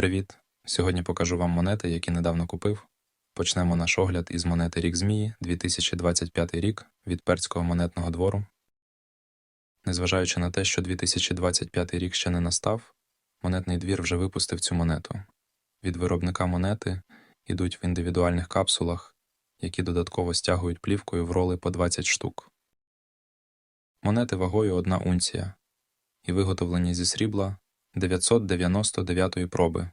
Привіт! Сьогодні покажу вам монети, які недавно купив. Почнемо наш огляд із монети Рік Змії 2025 рік від перського монетного двору. Незважаючи на те, що 2025 рік ще не настав, монетний двір вже випустив цю монету. Від виробника монети йдуть в індивідуальних капсулах, які додатково стягують плівкою в роли по 20 штук. Монети вагою 1 унція і виготовлені зі срібла 999 проби.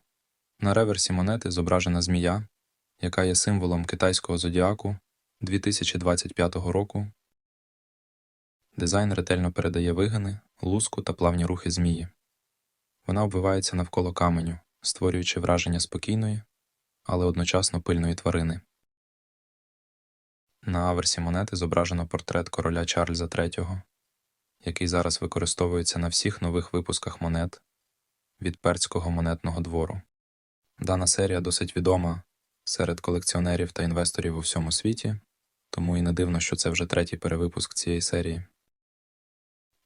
На реверсі монети зображена змія, яка є символом китайського зодіаку 2025 року. Дизайн ретельно передає вигини, луску та плавні рухи змії. Вона обвивається навколо каменю, створюючи враження спокійної, але одночасно пильної тварини. На аверсі монети зображено портрет короля Чарльза III, який зараз використовується на всіх нових випусках монет від перського монетного двору. Дана серія досить відома серед колекціонерів та інвесторів у всьому світі, тому і не дивно, що це вже третій перевипуск цієї серії.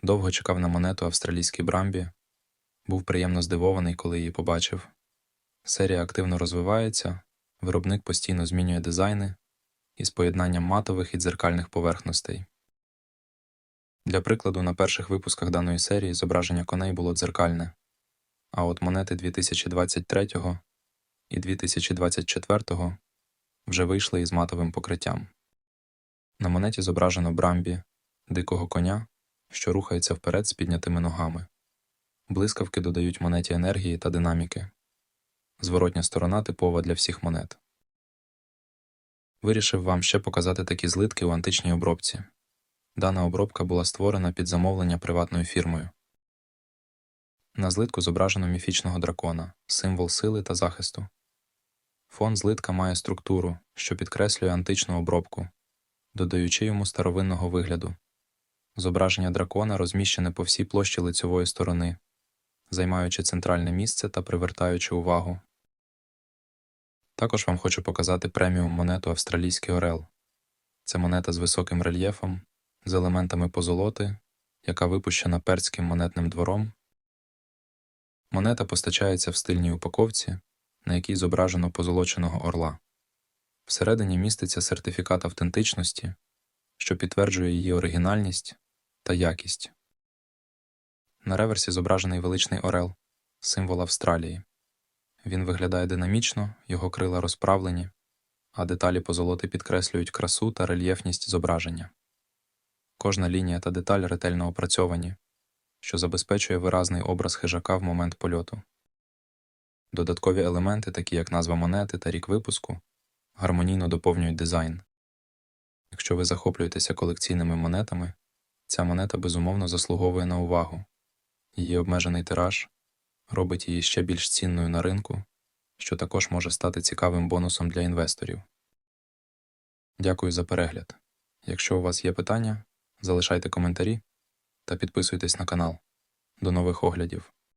Довго чекав на монету австралійський Брамбі, був приємно здивований, коли її побачив. Серія активно розвивається, виробник постійно змінює дизайни із поєднанням матових і дзеркальних поверхностей. Для прикладу, на перших випусках даної серії зображення коней було дзеркальне, а от монети 2023 і 2024 вже вийшли із матовим покриттям. На монеті зображено брамбі дикого коня, що рухається вперед з піднятими ногами. Блискавки додають монеті енергії та динаміки. Зворотня сторона типова для всіх монет. Вирішив вам ще показати такі злитки у античній обробці. Дана обробка була створена під замовлення приватною фірмою. На злитку зображено міфічного дракона, символ сили та захисту. Фон злитка має структуру, що підкреслює античну обробку, додаючи йому старовинного вигляду. Зображення дракона розміщене по всій площі лицьової сторони, займаючи центральне місце та привертаючи увагу. Також вам хочу показати преміум монету Австралійський Орел. Це монета з високим рельєфом, з елементами позолоти, яка випущена перським монетним двором. Монета постачається в стильній упаковці, на якій зображено позолоченого орла. Всередині міститься сертифікат автентичності, що підтверджує її оригінальність та якість. На реверсі зображений величний орел, символ Австралії. Він виглядає динамічно, його крила розправлені, а деталі позолоти підкреслюють красу та рельєфність зображення. Кожна лінія та деталь ретельно опрацьовані, що забезпечує виразний образ хижака в момент польоту. Додаткові елементи, такі як назва монети та рік випуску, гармонійно доповнюють дизайн. Якщо ви захоплюєтеся колекційними монетами, ця монета безумовно заслуговує на увагу. Її обмежений тираж робить її ще більш цінною на ринку, що також може стати цікавим бонусом для інвесторів. Дякую за перегляд. Якщо у вас є питання, залишайте коментарі та підписуйтесь на канал. До нових оглядів!